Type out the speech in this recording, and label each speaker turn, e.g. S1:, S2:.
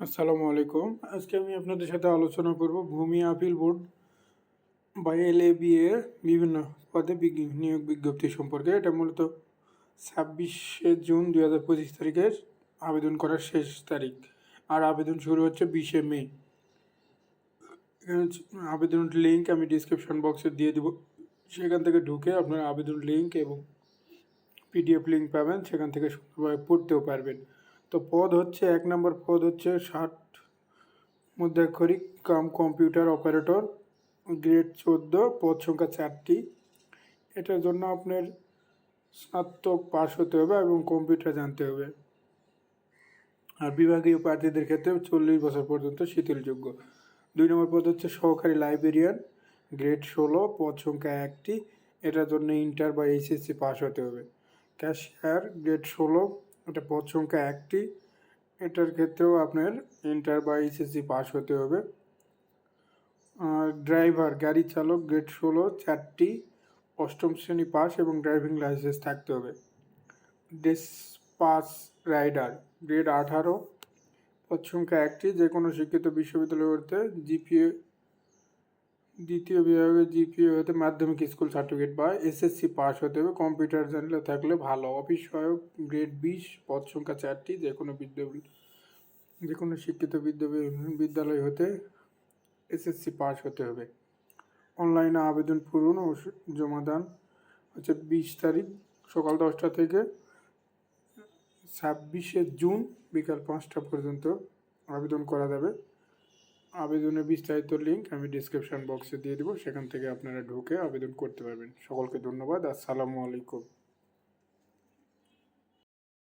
S1: আসসালামু আলাইকুম। আজকে আমি আপনাদের সাথে আলোচনা করব ভূমি আপিল বোর্ড বা এলএবি এর বিভিন্ন পদে নিয়োগ বিজ্ঞপ্তি সম্পর্কে। এটা মূলত ছাব্বিশে জুন দুই হাজার পঁচিশ তারিখের আবেদন করার শেষ তারিখ। আর আবেদন শুরু হচ্ছে বিশে মে। আবেদনের লিঙ্ক আমি ডিসক্রিপশন বক্সে দিয়ে দেবো। সেখান থেকে ঢুকে আপনার আবেদন লিঙ্ক এবং পিডিএফ লিঙ্ক পাবেন। সেখান থেকে সুন্দরভাবে পড়তেও পারবেন। তো পদ হচ্ছে, এক নম্বর পদ হচ্ছে ষাট। মুদ্রাক্ষরিক কাম কম্পিউটার অপারেটর, গ্রেড চোদ্দ, পদ সংখ্যা চারটি। এটার জন্য আপনার স্নাতক পাস হতে হবে এবং কম্পিউটার জানতে হবে। আর বিভাগীয় প্রার্থীদের ক্ষেত্রে চল্লিশ বছর পর্যন্ত শিথিলযোগ্য। দুই নম্বর পদ হচ্ছে সহকারী লাইব্রেরিয়ান, গ্রেড ষোলো, পদ সংখ্যা একটি। এটার জন্য ইন্টার বা এইচএসসি পাস হতে হবে। ক্যাশিয়ার, গ্রেড ষোলো এটা পদ সংখ্যা একটি। এটার ক্ষেত্রেও আপনার ইন্টার বা এইচএসসি পাস হতে হবে। আর ড্রাইভার গাড়ি চালক গ্রেড ষোলো, চারটি, অষ্টম শ্রেণি পাস এবং ড্রাইভিং লাইসেন্স থাকতে হবে। ডেস পাস রাইডার গ্রেড আঠারো পদ সংখ্যা একটি যে কোনো শিক্ষিত বিশ্ববিদ্যালয় হতে জিপিএ দ্বিতীয় বিভাগে জিপিএ হতে মাধ্যমিক স্কুল সার্টিফিকেট বা এসএসসি পাস হতে হবে। কম্পিউটার জানলে থাকলে ভালো। অফিস সহায়ক গ্রেড বিশ, পদ সংখ্যা চারটি, যে কোনো বিদ্যালয়, যে কোনো শিক্ষিত বিদ্যালয় হতে এসএসসি পাস হতে হবে। অনলাইনে আবেদন পূরণ ও স- জমা দান হচ্ছে বিশ তারিখ সকাল দশটা থেকে ছাব্বিশে জুন বিকাল পাঁচটা পর্যন্ত আবেদন করা যাবে। আবেদনের বিস্তারিত লিঙ্ক আমি ডিসক্রিপশন বক্সে দিয়ে দেবো, সেখান থেকে আপনারা ঢুকে আবেদন করতে পারবেন। সকলকে ধন্যবাদ, আসসালামু আলাইকুম।